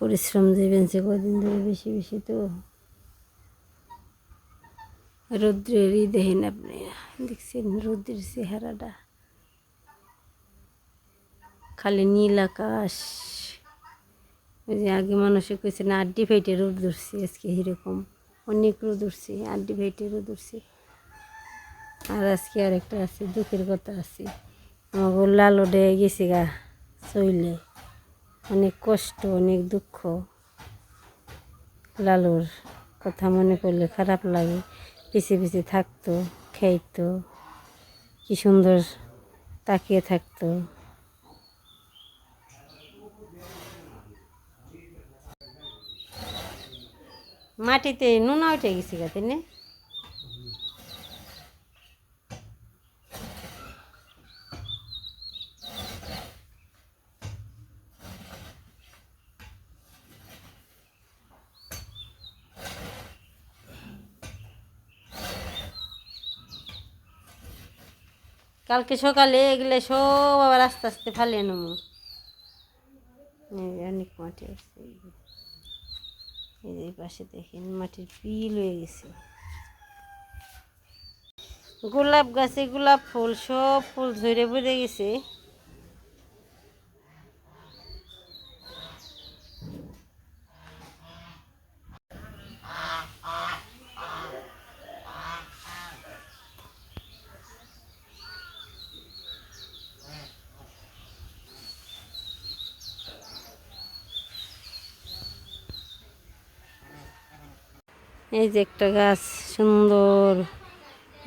পরিশ্রম যে বেঞ্চে কদিন ধরে বেশি বেশি তো। রৌদ্রেরই দেখেন আপনি, দেখছেন রৌদ্রের চেহারাটা। খালি নীল আকাশ। ওই যে আগে মানুষে কইছে না, আড্ডি ফেটে রোদ ধরছে, আজকে এরকম। অনেক রোদ উঠছে, আড্ডি ফেটে রোদ উঠছে। আর আজকে আরেকটা আছে, দুঃখের কথা আছে। আমাকে লালো ডে গেছে গা চইলে অনেক কষ্ট, অনেক দুঃখ। লালুর কথা মনে করলে খারাপ লাগে। পিছে পিছে থাকতো, খাইতো, কি সুন্দর তাকিয়ে থাকতো। মাটিতে নুনা উঠে গেছি গা, তাই না? কালকে সকালে এগুলো সব আবার আস্তে আস্তে ফালিয়ে নেব। অনেক মাটি আছে, এই পাশে দেখেন মাটির পিল হয়ে গেছে। গোলাপ গাছে গোলাপ ফুল, সব ফুল ধরে ভরে গেছে। এই যে একটা গাছ সুন্দর।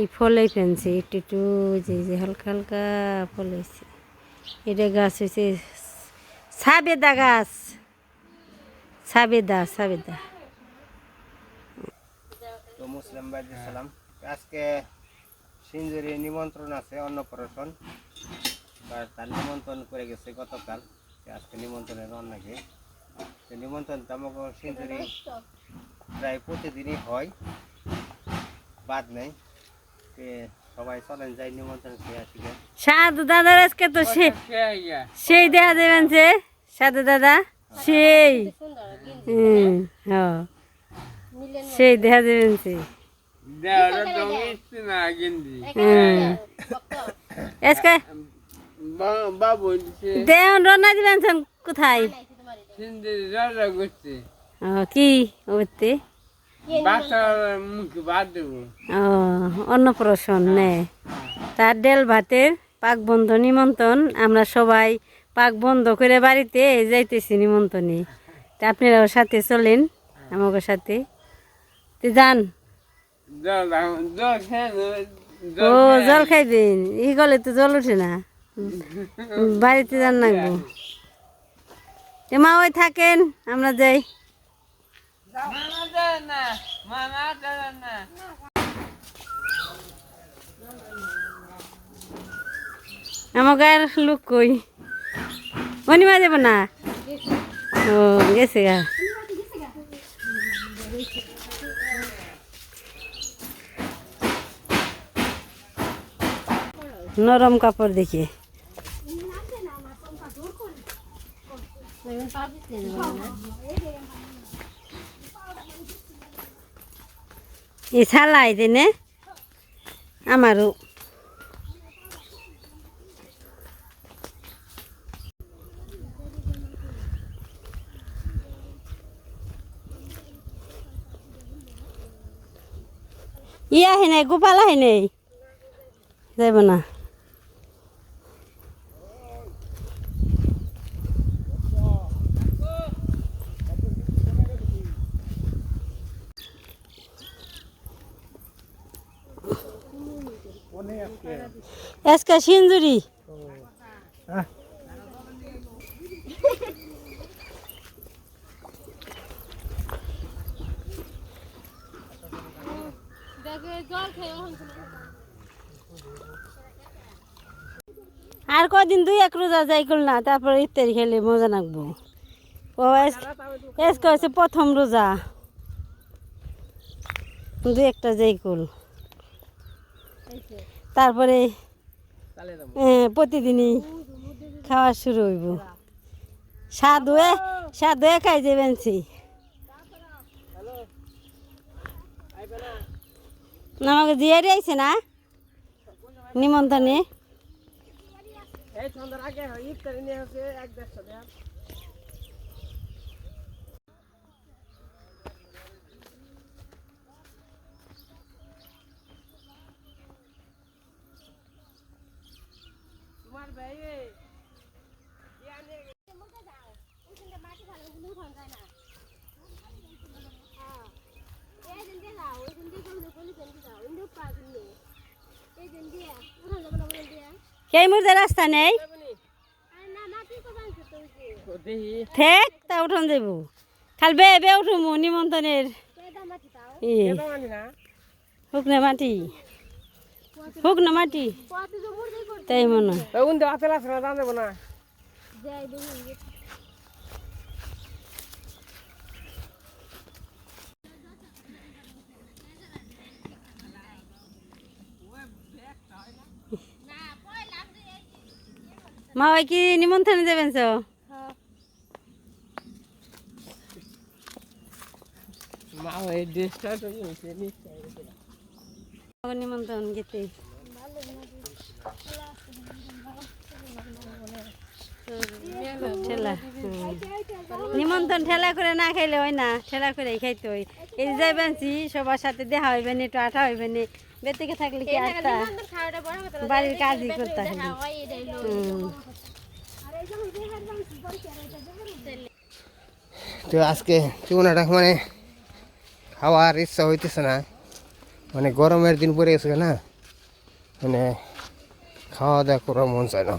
এই ফলে ফেনছে একটু একটু যে যে হালকা হালকা ফল হয়েছে। এটা গাছ হয়েছে সাবেদা গাছ। সাবেদা সাবেদা। তো মুসলিম ভাইদের সালাম। আজকে সিঞ্জুরি নিমন্ত্রণ আছে, অন্নপ্রাশন। তার তার নিমন্ত্রণ করে গেছে গতকাল। আজকে নিমন্ত্রণের অন্যকে। নিমন্ত্রণ তো আমাকে সিঞ্জুরি প্রায় প্রতিদিনই হয়। বাদ নেই। সবাই চলেন যাই নিমন্ত্রণ খেয়ে আসি গে। সাধু দাদার আজকে তো সে সেই দেখা দেবেন যে সাধু দাদা? সেই। হুম হ্যাঁ সেই দেখা দেবেন সে দিবেন কোথায়? কি ওতে অন্নপ্রাশন, নে। তার ডেল ভাতের পাক বন্ধ নিমন্ত্রণ। আমরা সবাই পাক বন্ধ করে বাড়িতে যাইতেছি নিমন্ত্রণে। তা আপনারাও সাথে চলেন আমাকে সাথে। তো যান। ও, জল খাইবেন? ই গলে তো জল ওঠে না। বাড়িতে যান লাগবো মা ওই থাকেন, আমরা যাই। মানা যায় না মানা যায় না আমাকে আর লোক কই? অনিমা যাব না? ও, গেছে গা। নরম কাপড় দেখে। এই ছালাই দেনে আমারও। ই আহে নাই গোপাল আহে নাই যাইব না। আজকে সিঞ্জুরি আর কদিন দুই এক রোজা যাই করল না, তারপর ইত্যাদি খেলে মজা লাগবো। প্রথম রোজা। দুই একটা যাই করল তারপরে প্রতিদিনই খাওয়া শুরু হইব। সাধুয়ে সাধুয়ে খাই না আমাকে জিয়ারি আইছে না? নিমন্ত্রণে। এই সন্ধ্যার আগে ইফতারি নিয়ে আসে এক দেড়শো কে মুর্দে রাস্তা নেই? ঠেক তা উঠন যাব খাল বে বে উঠুমু নিমন্ত্রণের। শুকনো মাটি। শুকনো মাটি। তাই মনে হয়। আপেল আছে না দাম দেবো না। মা ওই কি নিমন্ত্রণে যাবেন তো? মা ওই ড্রেসটা তো নিচে নিচে আবার নিমন্ত্রণ গেতে ঠেলা নিমন্ত্রণ ঠেলা করে না খাইলে হয় না ঠেলা করে খাইতে হয়। এই যে যাইবেনছি সবার সাথে দেখা হইবে না একটু আঠা হইবে না। বেতিকে থাকলে কি আটটা বাড়ির কাজই করতে হবে। তো আজকে চুনাটা মানে খাওয়ার ইচ্ছা হইতেছে না। মানে গরমের দিন পড়ে গেছে না মানে খাওয়া দাওয়া করার মন চায় না।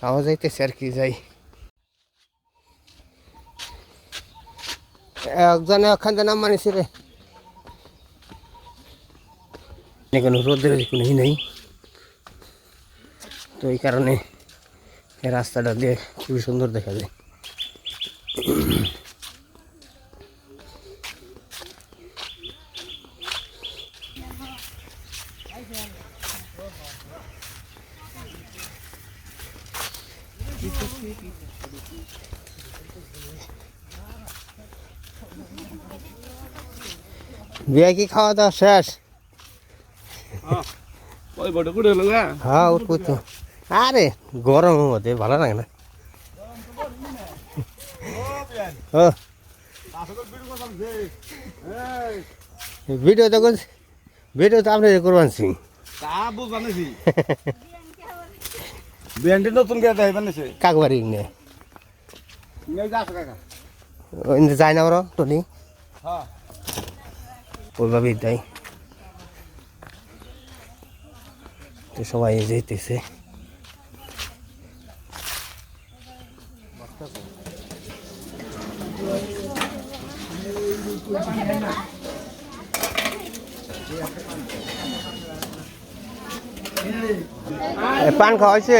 খাওয়া যাইতেছে আর কি, যাই। একজনে ওখান নাম মানিছি রে কোনো রোদের কোনো নেই। তো এই কারণে রাস্তাটা দিয়ে খুবই সুন্দর দেখা যায়। বিয়া কি খাওয়া দাওয়া শেষ? হ্যাঁ উঠবো তো আরে গরম মধ্যে ভালো লাগে না। ভিডিও তো ভিডিও তো আপনি করবান সিং। নতুন কাকবাড়ি নে ওরা টনি? হ্যাঁ। ওইভাবেই দেয় তো সবাই যেতেছে এ, পান খাওয়াইছে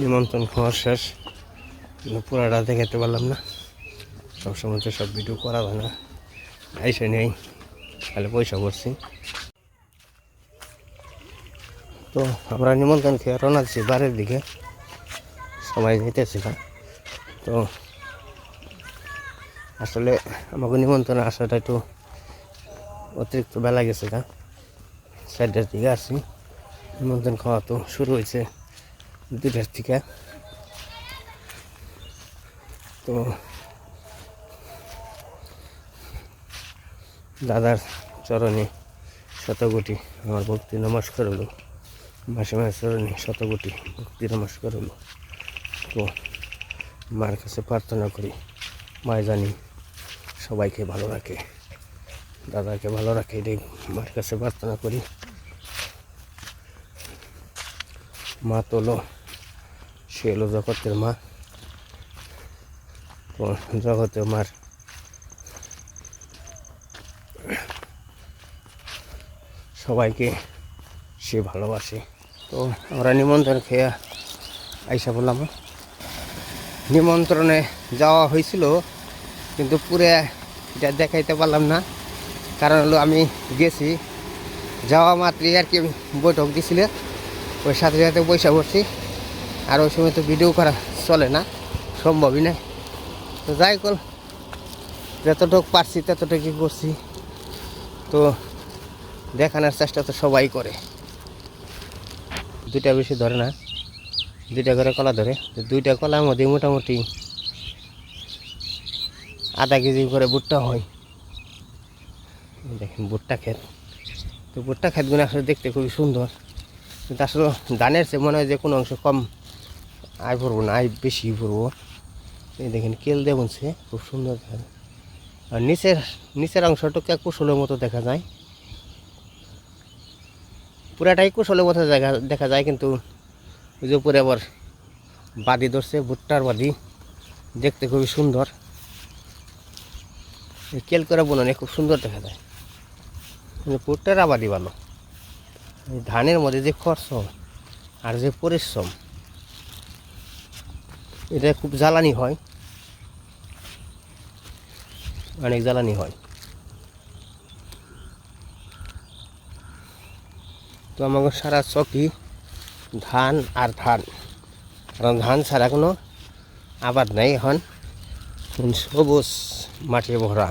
নিমন্ত্রণ খাওয়ার শেষ। কিন্তু পুরাটা দেখাতে পারলাম না। সবসময় তো সব ভিডিও করা হয় না। আইসে নেই। তাহলে পয়সা করছি। তো আমরা নিমন্ত্রণ খেয়ে রওনা বাড়ির দিকে। সবাই যেতেছি না। তো আসলে আমাকে নিমন্ত্রণ আসাটা একটু অতিরিক্ত বেলা গেছে গা। চারটার দিকে আসছি নিমন্ত্রণ খাওয়া তো শুরু হয়েছে দুটার থেকে তো দাদার চরণে শতকোটি আমার ভক্তি নমস্কার হলো। মাসিমার চরণে শতকোটি ভক্তি নমস্কার হলো। তো মার কাছে প্রার্থনা করি মায় জানি সবাইকে ভালো রাখে। দাদাকে ভালো রাখে, এটাই মার কাছে প্রার্থনা করি। মা তো হলো সে হলো জগতের মা। তো জগতের মার। সবাইকে সে ভালোবাসে। তো আমরা নিমন্ত্রণ খেয়ে আইসা বললাম নিমন্ত্রণে যাওয়া হয়েছিল, কিন্তু পুরে এটা দেখাইতে পারলাম না। কারণ হলো আমি গেছি, যাওয়া মাত্রই আর কি বৈঠক দিছিলে। ওই সাথে সাথে পয়সা পড়ছি আর ওই সময় তো ভিডিও করা চলে না, সম্ভবই না তো যাই কল যতটুক পারছি ততটুকুই করছি। তো দেখানোর চেষ্টা তো সবাই করে। দুইটা বেশি ধরে না, দুইটা করে কলা ধরে। দুইটা কলার মধ্যে মোটামুটি আধা কেজি করে ভুট্টা হয়। দেখেন ভুট্টা ক্ষেত। তো ভুট্টা ক্ষেতগুলো আসলে দেখতে খুবই সুন্দর। কিন্তু আসলে ধানের চেয়ে মনে হয় যে কোনো অংশ কম আয় পড়ব না, আয় বেশি পড়ব এই দেখেন কেল দিয়ে বুনছে, খুব সুন্দর দেখা যায়। আর নিচের নিচের অংশটুকু কুশলের মতো দেখা যায়। পুরাটাই কুশলের মতো দেখা দেখা যায়, কিন্তু ওই যে উপরে আবার বাদি ধরছে, ভুট্টার বাদি দেখতে খুবই সুন্দর। কেল করে বোনানে খুব সুন্দর দেখা যায়। কিন্তু ভুট্টার আবাদি ভালো ধানের মধ্যে যে খরচ আর যে পরিশ্রম, এটা খুব জ্বালানি হয়। অনেক জ্বালানি হয়। তো আমাকে সারা চকি ধান আর ধান, কারণ ধান ছাড়া কোনো আবাদ নাই এখন। সবুজ মাটি ভরা